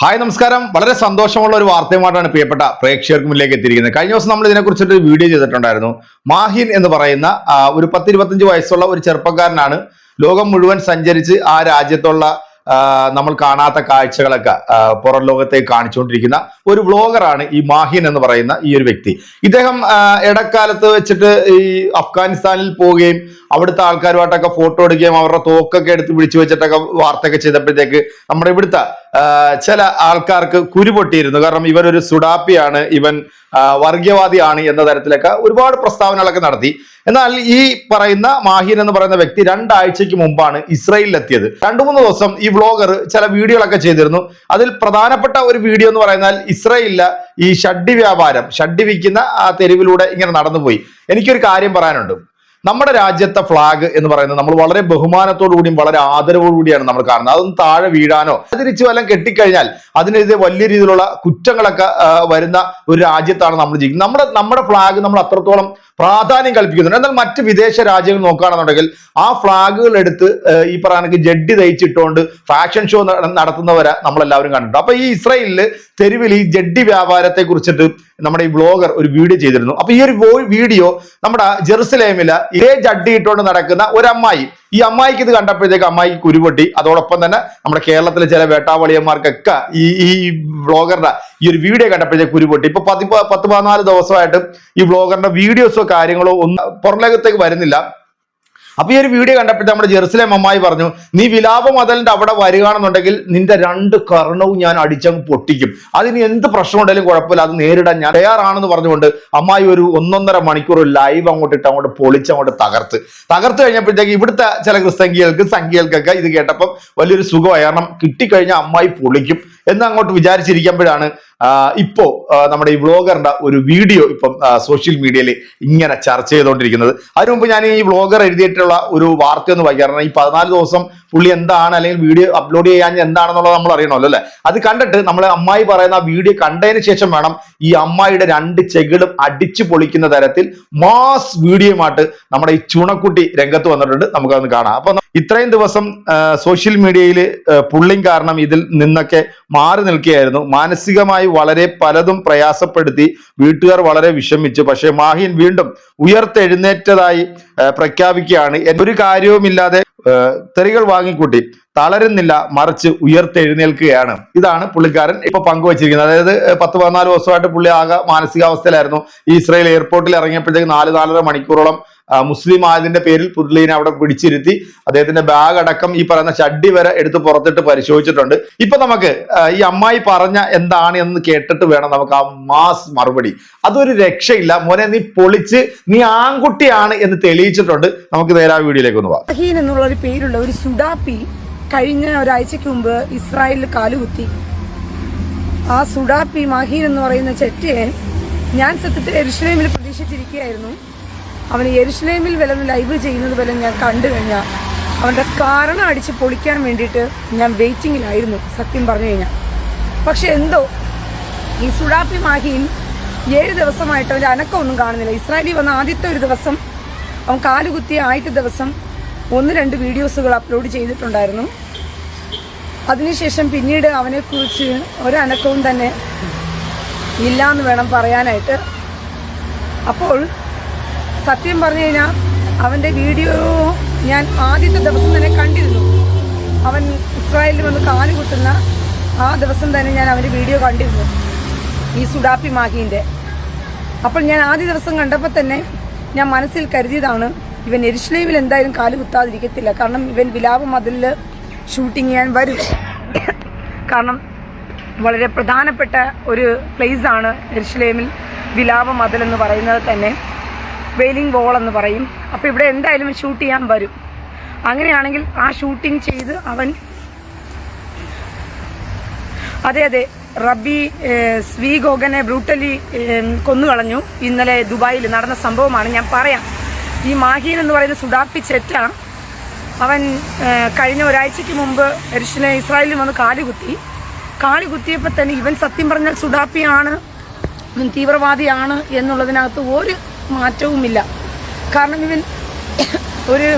Hi നമസ്കാരം. വളരെ സന്തോഷമുള്ള ഒരു വാർത്തയുമായിട്ടാണ് പ്രിയപ്പെട്ട പ്രേക്ഷകർക്ക് മുന്നിലേക്ക് എത്തിയിരിക്കുന്നത്. കഴിഞ്ഞ ദിവസം നമ്മൾ ഇതിനെക്കുറിച്ചൊരു വീഡിയോ ചെയ്തിട്ടുണ്ടായിരുന്നു. മാഹിൻ എന്ന് പറയുന്ന ഒരു പത്തിരുപത്തഞ്ച് വയസ്സുള്ള ഒരു ചെറുപ്പക്കാരനാണ് ലോകം മുഴുവൻ സഞ്ചരിച്ച് ആ രാജ്യത്തുള്ള നമ്മൾ കാണാത്ത കാഴ്ചകളൊക്കെ പുറം ലോകത്തേക്ക് കാണിച്ചുകൊണ്ടിരിക്കുന്ന ഒരു വ്ളോഗറാണ് ഈ മാഹിൻ എന്ന് പറയുന്ന ഈ ഒരു വ്യക്തി. ഇദ്ദേഹം ഇടക്കാലത്ത് വെച്ചിട്ട് ഈ അഫ്ഗാനിസ്ഥാനിൽ പോവുകയും അവിടുത്തെ ആൾക്കാരുമായിട്ടൊക്കെ ഫോട്ടോ എടുക്കുകയും അവരുടെ തോക്കൊക്കെ എടുത്ത് പിടിച്ചു വെച്ചിട്ടൊക്കെ വാർത്തയൊക്കെ ചെയ്തപ്പോഴത്തേക്ക് നമ്മുടെ ഇവിടുത്തെ ചില ആൾക്കാർക്ക് കുരു പൊട്ടിയിരുന്നു. കാരണം ഇവൻ ഒരു സുഡാപ്പിയാണ് ഇവൻ വർഗീയവാദിയാണ് എന്ന തരത്തിലൊക്കെ ഒരുപാട് പ്രസ്താവനകളൊക്കെ നടത്തി. എന്നാൽ ഈ പറയുന്ന മാഹിൻ എന്ന് പറയുന്ന വ്യക്തി രണ്ടാഴ്ചയ്ക്ക് മുമ്പാണ് ഇസ്രയേലിൽ എത്തിയത് രണ്ടു മൂന്ന് ദിവസം ഈ വ്ളോഗർ ചില വീഡിയോകളൊക്കെ ചെയ്തിരുന്നു. അതിൽ പ്രധാനപ്പെട്ട ഒരു വീഡിയോ എന്ന് പറയുന്നാൽ ഇസ്രയേലിലെ ഈ ഷഡ്ഡി വ്യാപാരം ഷഡ്ഡി വിൽക്കുന്ന ആ തെരുവിലൂടെ ഇങ്ങനെ നടന്നുപോയി. എനിക്കൊരു കാര്യം പറയാനുണ്ട്. നമ്മുടെ രാജ്യത്തെ ഫ്ലാഗ് എന്ന് പറയുന്നത് നമ്മൾ വളരെ ബഹുമാനത്തോടു കൂടിയും വളരെ ആദരവോടുകൂടിയാണ് നമ്മൾ കാണുന്നത്. അതൊന്നും താഴെ വീഴാനോ തിരിച്ചു വല്ലതും കെട്ടിക്കഴിഞ്ഞാൽ അതിനെതിരെ വലിയ രീതിയിലുള്ള കുറ്റങ്ങളൊക്കെ വരുന്ന ഒരു രാജ്യത്താണ് നമ്മൾ ജീവിക്കുന്നത്. നമ്മുടെ നമ്മുടെ ഫ്ലാഗ് നമ്മൾ അത്രത്തോളം പ്രാധാന്യം കൽപ്പിക്കുന്നുണ്ട്. എന്നാൽ മറ്റ് വിദേശ രാജ്യങ്ങൾ നോക്കുകയാണെന്നുണ്ടെങ്കിൽ ആ ഫ്ലാഗുകൾ എടുത്ത് ഈ പറയാനൊക്കെ ജഡ്ഡി തയ്ച്ചിട്ടുകൊണ്ട് ഫാഷൻ ഷോ നടത്തുന്നവരെ നമ്മളെല്ലാവരും കണ്ടിട്ടുണ്ട്. അപ്പൊ ഈ ഇസ്രയേലിൽ തെരുവിൽ ഈ ജഡ്ഡി വ്യാപാരത്തെ കുറിച്ചിട്ട് നമ്മുടെ ഈ ബ്ലോഗർ ഒരു വീഡിയോ ചെയ്തിരുന്നു. അപ്പൊ ഈ ഒരു വീഡിയോ നമ്മുടെ ജെറുസലേമിൽ ഇതേ ജഡ്ഡി ഇട്ടുകൊണ്ട് നടക്കുന്ന ഒരു അമ്മായി ഈ അമ്മായിക്ക് ഇത് കണ്ടപ്പോഴത്തേക്ക് അമ്മായി കുരുപൊട്ടി. അതോടൊപ്പം തന്നെ നമ്മുടെ കേരളത്തിലെ ചില വേട്ടാവളിയന്മാർക്കൊക്കെ ഈ ഈ വ്ളോഗറുടെ ഈ ഒരു വീഡിയോ കണ്ടപ്പോഴത്തേക്ക് കുരുപൊട്ടി. ഇപ്പൊ പതി പത്ത് പതിനാല് ദിവസമായിട്ട് ഈ വ്ളോഗറിന്റെ വീഡിയോസോ കാര്യങ്ങളോ ഒന്നും പുറം വരുന്നില്ല. അപ്പൊ ഈ ഒരു വീഡിയോ കണ്ടപ്പോൾ നമ്മുടെ ജെറുസലേം അമ്മായി പറഞ്ഞു നീ വിലാപ മതലിന്റെ അവിടെ വരികയാണെന്നുണ്ടെങ്കിൽ നിന്റെ രണ്ട് കർണവും ഞാൻ അടിച്ചങ്ങ് പൊട്ടിക്കും. അതിന് എന്ത് പ്രശ്നം ഉണ്ടെങ്കിലും കുഴപ്പമില്ല അത് നേരിടാൻ ഞാൻ തയ്യാറാണെന്ന് പറഞ്ഞുകൊണ്ട് അമ്മായി ഒരു ഒന്നൊന്നര മണിക്കൂർ ലൈവ് അങ്ങോട്ട് ഇട്ട് അങ്ങോട്ട് പൊളിച്ച് അങ്ങോട്ട് തകർത്ത്. തകർത്ത് കഴിഞ്ഞപ്പോഴത്തേക്ക് ഇവിടുത്തെ ചില ക്രിസ്തങ്കികൾക്ക് സംഖ്യകൾക്കൊക്കെ ഇത് കേട്ടപ്പം വലിയൊരു സുഖമായി. കാരണം കിട്ടിക്കഴിഞ്ഞാൽ അമ്മായി പൊളിക്കും എന്ന് അങ്ങോട്ട് വിചാരിച്ചിരിക്കുമ്പോഴാണ് ഇപ്പോ നമ്മുടെ ഈ വ്ളോഗറിന്റെ ഒരു വീഡിയോ ഇപ്പം സോഷ്യൽ മീഡിയയിൽ ഇങ്ങനെ ചർച്ച ചെയ്തുകൊണ്ടിരിക്കുന്നത് അതിനു മുമ്പ് ഞാൻ ഈ വ്ളോഗർ എഴുതിയിട്ടുള്ള ഒരു വാർത്ത ഒന്ന് വായിക്കാറുണ്ട് ഈ പതിനാല് ദിവസം പുള്ളി എന്താണ് അല്ലെങ്കിൽ വീഡിയോ അപ്ലോഡ് ചെയ്യാൻ എന്താണെന്നുള്ളത് നമ്മൾ അറിയണമല്ലോ അല്ലെ? അത് കണ്ടിട്ട് നമ്മളെ അമ്മായി പറയുന്ന ആ വീഡിയോ കണ്ടതിന് ശേഷം വേണം ഈ അമ്മായിയുടെ രണ്ട് ചെകിടും അടിച്ചു പൊളിക്കുന്ന തരത്തിൽ മാസ് വീഡിയോയുമായിട്ട് നമ്മുടെ ഈ ചുണക്കുട്ടി രംഗത്ത് വന്നിട്ടുണ്ട്. നമുക്കതൊന്ന് കാണാം. അപ്പൊ ഇത്രയും ദിവസം സോഷ്യൽ മീഡിയയിൽ പുള്ളിങ് കാരണം ഇതിൽ നിന്നൊക്കെ മാറി നിൽക്കുകയായിരുന്നു. മാനസികമായി വളരെ പലതും പ്രയാസപ്പെടുത്തി വീട്ടുകാർ വളരെ വിഷമിച്ചു. പക്ഷേ മാഹിൻ വീണ്ടും ഉയർത്തെഴുന്നേറ്റതായി പ്രഖ്യാപിക്കുകയാണ്. ഒരു കാര്യവുമില്ലാതെ തെറികൾ വാങ്ങിക്കൂട്ടി തളരുന്നില്ല മറിച്ച് ഉയർത്തെഴുന്നേൽക്കുകയാണ്. ഇതാണ് പുള്ളിക്കാരൻ ഇപ്പൊ പങ്കുവച്ചിരിക്കുന്നത്. അതായത് പത്ത് പതിനാല് ദിവസമായിട്ട് പുള്ളി ആകെ മാനസികാവസ്ഥയിലായിരുന്നു. ഇസ്രായേൽ എയർപോർട്ടിൽ ഇറങ്ങിയപ്പോഴത്തേക്ക് നാല് നാലര മണിക്കൂറോളം മുസ്ലിം ആയതിന്റെ പേരിൽ പുള്ളിനെ അവിടെ പിടിച്ചിരുത്തി അദ്ദേഹത്തിന്റെ ബാഗ് അടക്കം ഈ പറയുന്ന ചട്ടി വരെ എടുത്ത് പുറത്തിട്ട് പരിശോധിച്ചിട്ടുണ്ട്. ഇപ്പൊ നമുക്ക് ഈ അമ്മായി പറഞ്ഞ എന്താണ് എന്ന് കേട്ടിട്ട് വേണം നമുക്ക് ആ മാസ് മറുപടി. അതൊരു രക്ഷയില്ല. മോനെ നീ പൊളിച്ച് നീ ആൺകുട്ടിയാണ് എന്ന് തെളിയിച്ചിട്ടുണ്ട് നമുക്ക് നേരെ ആ വീഡിയോയിലേക്ക് ഒന്ന് ഷഹീൻ എന്നുള്ള ഒരു പേരുള്ള ഒരു സുഡാപ്പി കഴിഞ്ഞ ഒരാഴ്ചക്ക് മുമ്പ് ഇസ്രായേലിൽ കാലുകുത്തി. ആ സുഡാപ്പി മഹീൻ എന്ന് പറയുന്ന ചെറ്റയെ ഞാൻ സത്യത്തിൽ എരുഷലേമിൽ പ്രതീക്ഷിച്ചിരിക്കുകയായിരുന്നു. അവൻ എരുഷലേമിൽ വല്ലതും ലൈവ് ചെയ്യുന്നത് വല്ല ഞാൻ കണ്ടു കഴിഞ്ഞാൽ അവന്റെ കാരണം അടിച്ച് പൊളിക്കാൻ വേണ്ടിയിട്ട് ഞാൻ വെയിറ്റിങ്ങിലായിരുന്നു സത്യം പറഞ്ഞു കഴിഞ്ഞാൽ. പക്ഷെ എന്തോ ഈ സുഡാപ്പി മാഹിൻ ഏഴ് ദിവസമായിട്ട് അവന്റെ അനക്കമൊന്നും കാണുന്നില്ല. ഇസ്രായേലിൽ വന്ന ആദ്യത്തെ ഒരു ദിവസം അവൻ കാലുകുത്തിയ ആദ്യത്തെ ദിവസം ഒന്ന് രണ്ട് വീഡിയോസുകൾ അപ്ലോഡ് ചെയ്തിട്ടുണ്ടായിരുന്നു. അതിനുശേഷം പിന്നീട് അവനെക്കുറിച്ച് ഒരനക്കവും തന്നെ ഇല്ല എന്ന് വേണം പറയാനായിട്ട്. അപ്പോൾ സത്യം പറഞ്ഞു കഴിഞ്ഞാൽ അവന്റെ വീഡിയോ ഞാൻ ആദ്യത്തെ ദിവസം തന്നെ കണ്ടിരുന്നു. അവൻ ഇസ്രായേലിൽ വന്ന് കാലുകുത്തുന്ന ആ ദിവസം തന്നെ ഞാൻ അവന്റെ വീഡിയോ കണ്ടിരുന്നു. ഈ സുഡാപ്പി മാഹീന്റെ. അപ്പോൾ ഞാൻ ആദ്യ ദിവസം കണ്ടപ്പോൾ തന്നെ ഞാൻ മനസ്സിൽ കരുതിയതാണ് ഇവൻ എരിശ്ലൈവിൽ എന്തായാലും കാൽ കുത്താതിരിക്കത്തില്ല. കാരണം ഇവൻ വിലാപ മതിലിൽ ഷൂട്ടിങ് ചെയ്യാൻ വരും. കാരണം വളരെ പ്രധാനപ്പെട്ട ഒരു പ്ലേസ് ആണ് എരിശ്ലേമിൽ വിലാപ മതിൽ എന്ന് പറയുന്നത് തന്നെ. വെയിലിംഗ് വോൾ എന്ന് പറയും. അപ്പോൾ ഇവിടെ എന്തായാലും ഷൂട്ട് ചെയ്യാൻ വരും. അങ്ങനെയാണെങ്കിൽ ആ ഷൂട്ടിംഗ് ചെയ്ത് അവൻ അതെ അതെ. ഏഹ്, സ്വീ ഗോഗനെ ബ്രൂട്ടലി കൊന്നുകളഞ്ഞു. ഇന്നലെ ദുബായിൽ നടന്ന സംഭവമാണ് ഞാൻ പറയാം. ഈ മാഹീൻ എന്ന് പറയുന്ന സുഡാപ്പി ചെറ്റ. അവൻ കഴിഞ്ഞ ഒരാഴ്ചയ്ക്ക് മുമ്പ് എരിശിലെ ഇസ്രായേലിൽ വന്ന് കാലുകുത്തി. കാലുകുത്തിയപ്പോൾ തന്നെ ഇവൻ സത്യം പറഞ്ഞാൽ സുഡാപ്പിയാണ് തീവ്രവാദിയാണ് എന്നുള്ളതിനകത്ത് ഒരു മാറ്റവുമില്ല. കാരണം ഇവൻ ഒരു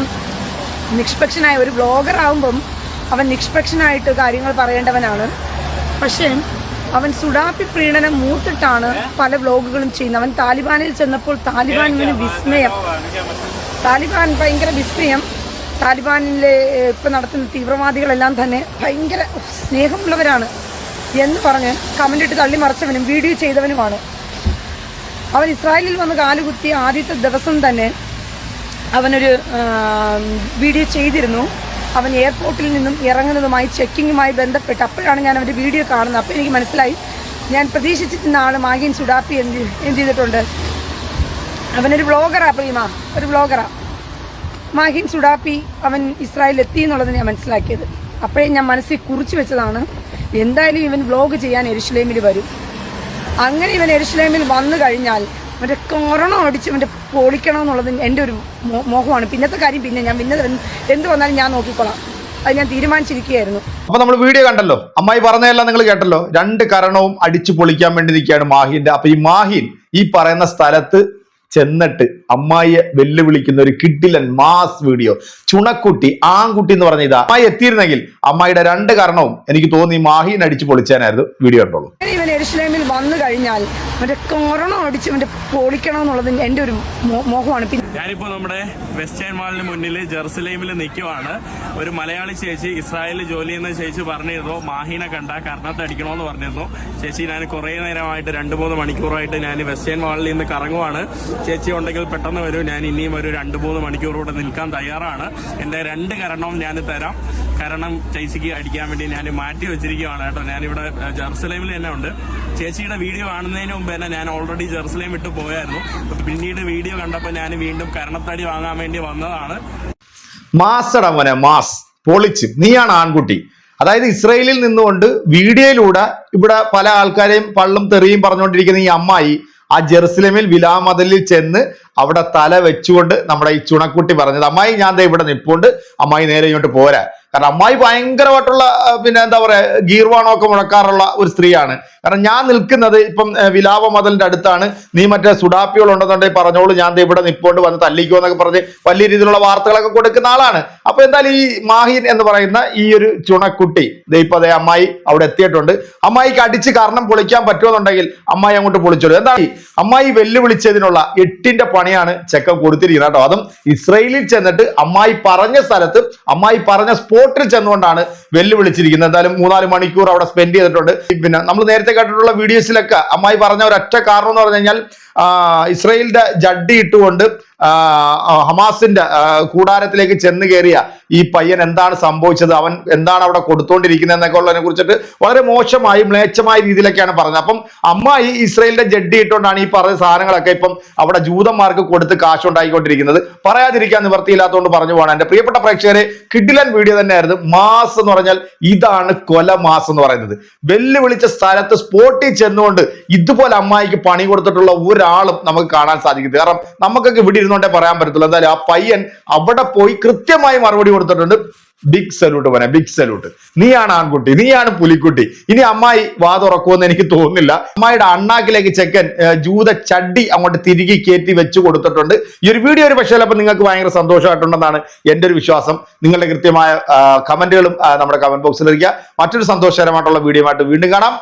നിഷ്പക്ഷനായ ഒരു ബ്ലോഗർ ആകുമ്പം അവൻ നിഷ്പക്ഷനായിട്ട് കാര്യങ്ങൾ പറയേണ്ടവനാണ്. പക്ഷേ അവൻ സുഡാപി പ്രീണനം മൂത്തിട്ടാണ് പല വ്ലോഗുകളും ചെയ്യുന്നത്. അവൻ താലിബാനിൽ ചെന്നപ്പോൾ താലിബാൻ ഇവന് വിസ്മയം. താലിബാൻ ഭയങ്കര വിസ്മയം. താലിബാനിലെ ഇപ്പം നടത്തുന്ന തീവ്രവാദികളെല്ലാം തന്നെ ഭയങ്കര സ്നേഹമുള്ളവരാണ് എന്ന് പറഞ്ഞ് കമന്റ് ഇട്ട് തള്ളി മറിച്ചവനും വീഡിയോ ചെയ്തവനുമാണ്. അവൻ ഇസ്രായേലിൽ വന്ന് കാലുകുത്തിയ ആദ്യത്തെ ദിവസം തന്നെ അവനൊരു വീഡിയോ ചെയ്തിരുന്നു. അവൻ എയർപോർട്ടിൽ നിന്നും ഇറങ്ങുന്നതുമായി ചെക്കിങ്ങുമായി ബന്ധപ്പെട്ട് അപ്പോഴാണ് ഞാൻ അവന്റെ വീഡിയോ കാണുന്നത്. അപ്പോൾ എനിക്ക് മനസ്സിലായി. ഞാൻ പ്രതീക്ഷിച്ചിരുന്ന ആൾ മാഗിൻ സുഡാപ്പി എന്ത് എന്ത് ചെയ്തിട്ടുണ്ട്. അവനൊരു വ്ളോഗറാ പ്രീമ. ഒരു വ്ളോഗറാ മാഹിൻ സുഡാപ്പി അവൻ ഇസ്രായേലിൽ എത്തി എന്നുള്ളത് ഞാൻ മനസ്സിലാക്കിയത്. അപ്പോഴേ ഞാൻ മനസ്സിൽ കുറിച്ച് വെച്ചതാണ്. എന്തായാലും ഇവൻ വ്ളോഗ് ചെയ്യാൻ എരുഷലേമിൽ വരും. അങ്ങനെ ഇവൻ എരുഷലേമിൽ വന്നു കഴിഞ്ഞാൽ അവന്റെ കൊറോണ അടിച്ച് മറ്റേ പൊളിക്കണം എന്നുള്ളത് എന്റെ ഒരു മോഹമാണ്. പിന്നത്തെ കാര്യം പിന്നെ ഞാൻ പിന്നെ എന്ത് വന്നാലും ഞാൻ നോക്കിക്കോളാം. അത് ഞാൻ തീരുമാനിച്ചിരിക്കുകയായിരുന്നു. അപ്പൊ നമ്മൾ വീഡിയോ കണ്ടല്ലോ? അമ്മായി പറഞ്ഞതെല്ലാം നിങ്ങൾ കേട്ടല്ലോ. രണ്ട് കരണവും അടിച്ചു പൊളിക്കാൻ വേണ്ടി നിൽക്കുകയാണ് മാഹിന്റെ. അപ്പൊ ഈ മാഹിൻ ഈ പറയുന്ന സ്ഥലത്ത് ചെന്നിട്ട് അമ്മായിയെ വെല്ലുവിളിക്കുന്ന ഒരു കിഡിലൻ മാസ് വീഡിയോ. ചുണക്കുട്ടി ആൺകുട്ടി എന്ന് പറഞ്ഞ ഇതാ. അമ്മായി എത്തിയിരുന്നെങ്കിൽ അമ്മായിയുടെ രണ്ട് കാരണവും എനിക്ക് തോന്നി മാഹിൻ അടിച്ചു പൊളിച്ചാനായിരുന്നു. വീഡിയോ കണ്ടോളൂ. എരുഷലേമിൽ വന്നു കഴിഞ്ഞാൽ മറ്റേ കൊറോണ അടിച്ച് മറ്റേ പൊളിക്കണം എന്നുള്ളത് എന്റെ ഒരു മോഹമാണ്. പിന്നെ ഞാനിപ്പോൾ നമ്മുടെ വെസ്റ്റേൺ മാളിന് മുന്നിൽ ജെറുസലേമിൽ നിൽക്കുവാണ് ഒരു മലയാളി ചേച്ചി ഇസ്രായേലിൽ ജോലി ചെയ്യുന്ന ചേച്ചി പറഞ്ഞിരുന്നു. മാഹീനെ കണ്ട കർണത്ത് അടിക്കണമെന്ന് പറഞ്ഞിരുന്നു. ചേച്ചി ഞാൻ കുറേ നേരമായിട്ട് രണ്ട് മൂന്ന് മണിക്കൂറായിട്ട് ഞാൻ വെസ്റ്റേൺ മാളിൽ നിന്ന് കറങ്ങുവാണ്. ചേച്ചി ഉണ്ടെങ്കിൽ പെട്ടെന്ന് വരും. ഞാൻ ഇനിയും ഒരു രണ്ട് മൂന്ന് മണിക്കൂർ കൂടെ നിൽക്കാൻ തയ്യാറാണ്. എന്റെ രണ്ട് കരണവും ഞാൻ തരാം. കാരണം ചേച്ചിക്ക് അടിക്കാൻ വേണ്ടി ഞാൻ മാറ്റി വെച്ചിരിക്കുകയാണ് കേട്ടോ. ഞാനിവിടെ ജെറുസലേമിൽ തന്നെ ഉണ്ട്. ചേച്ചിയുടെ വീഡിയോ കാണുന്നതിന് മുമ്പ് തന്നെ ഞാൻ ഓൾറെഡി ജെറുസലേം വിട്ട് പോയായിരുന്നു. പിന്നീട് വീഡിയോ കണ്ടപ്പോൾ ഞാൻ വീണ്ടും കരണത്തടി വാങ്ങാൻ വേണ്ടി വന്നതാണ്. മാസട മോനെ മാസ് പൊളിച്ച്. നീയാണ് ആൺകുട്ടി. അതായത് ഇസ്രയേലിൽ നിന്നുകൊണ്ട് വീഡിയോയിലൂടെ ഇവിടെ പല ആൾക്കാരെയും പള്ളും തെറിയും പറഞ്ഞുകൊണ്ടിരിക്കുന്ന ഈ അമ്മായി ആ ജെറുസലേമിൽ വിലാമതലിൽ ചെന്ന് അവിടെ തല വെച്ചുകൊണ്ട് നമ്മുടെ ഈ ചുണക്കുട്ടി പറഞ്ഞത് അമ്മായി ഞാൻ ദേ ഇവിടെ നിൽപ്പുണ്ട് അമ്മായി നേരെ ഇങ്ങോട്ട് പോരാ. കാരണം അമ്മായി ഭയങ്കരമായിട്ടുള്ള പിന്നെ എന്താ പറയാ ഗീർവാണമൊക്കെ മുഴക്കാറുള്ള ഒരു സ്ത്രീയാണ്. കാരണം ഞാൻ നിൽക്കുന്നത് ഇപ്പം വിലാപ മതലിന്റെ അടുത്താണ്. നീ മറ്റേ സുഡാപ്പികൾ പറഞ്ഞോളൂ ഞാൻ ഇവിടെ നിപ്പോണ്ട് വന്ന് തല്ലിക്കോ എന്നൊക്കെ പറഞ്ഞ് വലിയ രീതിയിലുള്ള വാർത്തകളൊക്കെ കൊടുക്കുന്ന ആളാണ്. അപ്പൊ എന്തായാലും ഈ മാഹിൻ എന്ന് പറയുന്ന ഈ ഒരു ചുണക്കുട്ടി ഇപ്പൊ അതേ അമ്മായി അവിടെ എത്തിയിട്ടുണ്ട്. അമ്മായിക്ക് അടിച്ച് കാരണം പൊളിക്കാൻ പറ്റുമെന്നുണ്ടെങ്കിൽ അമ്മായി അങ്ങോട്ട് പൊളിച്ചോളൂ. എന്താ അമ്മായി വെല്ലുവിളിച്ചതിനുള്ള എട്ടിന്റെ പണിയാണ് ചെക്കൻ കൊടുത്തിരിക്കുന്നത് കേട്ടോ. അതും ഇസ്രയേലിൽ ചെന്നിട്ട് അമ്മായി പറഞ്ഞ സ്ഥലത്ത് അമ്മായി പറഞ്ഞ സ്പോട്ടിൽ ചെന്നുകൊണ്ടാണ് വെല്ലുവിളിച്ചിരിക്കുന്നത്. എന്തായാലും മൂന്നാൽ മണിക്കൂർ അവിടെ സ്പെൻഡ് ചെയ്തിട്ടുണ്ട്. പിന്നെ നമ്മൾ നേരത്തെ കേട്ടിട്ടുള്ള വീഡിയോസിലൊക്കെ അമ്മായി പറഞ്ഞ ഒരൊറ്റ കാരണം എന്ന് പറഞ്ഞു കഴിഞ്ഞാൽ ഇസ്രയേലിന്റെ ജഡ്ഡി ഇട്ടുകൊണ്ട് ഹമാസിന്റെ കൂടാരത്തിലേക്ക് ചെന്ന് കയറിയ ഈ പയ്യൻ എന്താണ് സംഭവിച്ചത്? അവൻ എന്താണ് അവിടെ കൊടുത്തോണ്ടിരിക്കുന്നത് എന്നൊക്കെ ഉള്ളതിനെ കുറിച്ചിട്ട് വളരെ മോശമായി മ്ലേച്ഛമായ രീതിയിലൊക്കെയാണ് പറഞ്ഞത്. അപ്പം അമ്മ ഈ ഇസ്രയേലിന്റെ ജഡ്ഡി ഇട്ടുകൊണ്ടാണ് ഈ പറഞ്ഞ സാധനങ്ങളൊക്കെ ഇപ്പം അവിടെ ജൂതന്മാർക്ക് കൊടുത്ത് കാശുണ്ടായിക്കൊണ്ടിരിക്കുന്നത്. പറയാതിരിക്കാൻ നിവർത്തിയില്ലാത്തതുകൊണ്ട് പറഞ്ഞു പോകണം എന്റെ പ്രിയപ്പെട്ട പ്രേക്ഷകരെ കിഡിലൻ വീഡിയോ തന്നെയായിരുന്നു. മാസ് എന്ന് പറഞ്ഞാൽ ഇതാണ് കൊല മാസ് എന്ന് പറയുന്നത്. വെല്ലുവിളിച്ച സ്ഥലത്ത് സ്പോട്ടിൽ ചെന്നുകൊണ്ട് ഇതുപോലെ അമ്മായിക്ക് പണി കൊടുത്തിട്ടുള്ള ഒരാളും നമുക്ക് കാണാൻ സാധിക്കും കാരണം നമുക്കൊക്കെ ഇവിടെ ഇരുന്നോണ്ടേ പറയാൻ പറ്റത്തുള്ളൂ. എന്തായാലും ആ പയ്യൻ അവിടെ പോയി കൃത്യമായി മറുപടി കൊടുത്തിട്ടുണ്ട്. ബിഗ് സല്യൂട്ട് പോനെ ബിഗ് സല്യൂട്ട് നീയാണ് ആൺകുട്ടി നീയാണ് പുലിക്കുട്ടി. ഇനി അമ്മായി വാ തുറക്കുമെന്ന് എനിക്ക് തോന്നുന്നില്ല. അമ്മായിയുടെ അണ്ണാക്കിലേക്ക് ചെക്കൻ ജൂത ചഡ്ഡി അങ്ങോട്ട് തിരികെ കയറ്റി വെച്ച് കൊടുത്തിട്ടുണ്ട്. ഈ ഒരു വീഡിയോ ഒരു പക്ഷേ ചിലപ്പോൾ നിങ്ങൾക്ക് ഭയങ്കര സന്തോഷമായിട്ടുണ്ടെന്നാണ് എന്റെ ഒരു വിശ്വാസം. നിങ്ങളുടെ കൃത്യമായ കമന്റുകളും നമ്മുടെ കമന്റ് ബോക്സിൽ ഇരിക്കുക. മറ്റൊരു സന്തോഷകരമായിട്ടുള്ള വീഡിയോ ആയിട്ട് വീണ്ടും കാണാം.